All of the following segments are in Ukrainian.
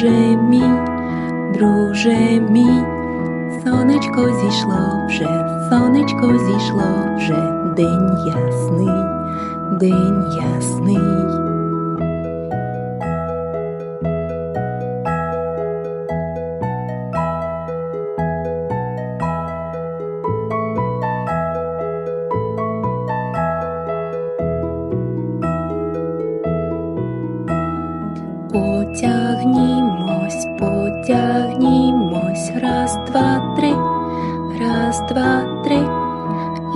друже мій, друже мій, сонечко зійшло вже, сонечко зійшло вже, день ясний, день ясний. Потягнімось, раз, два, три,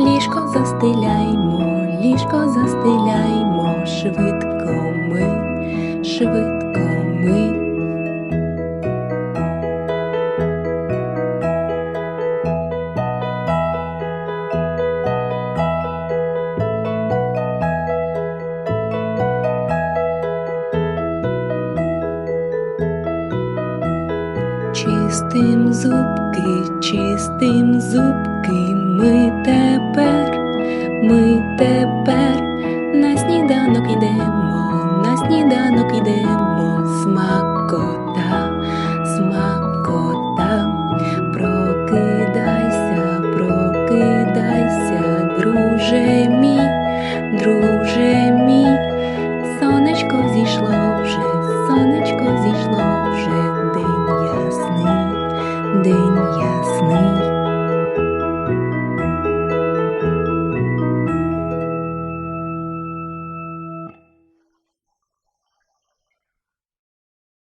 ліжко застеляймо, ліжко застеляймо, швидко ми, швидко чистим зубки, чистим зубки, ми тепер, ми тепер на сніданок йдемо, на сніданок йдемо, смакота, смакота, прокидайся, прокидайся, друже мій, друже. день ясний.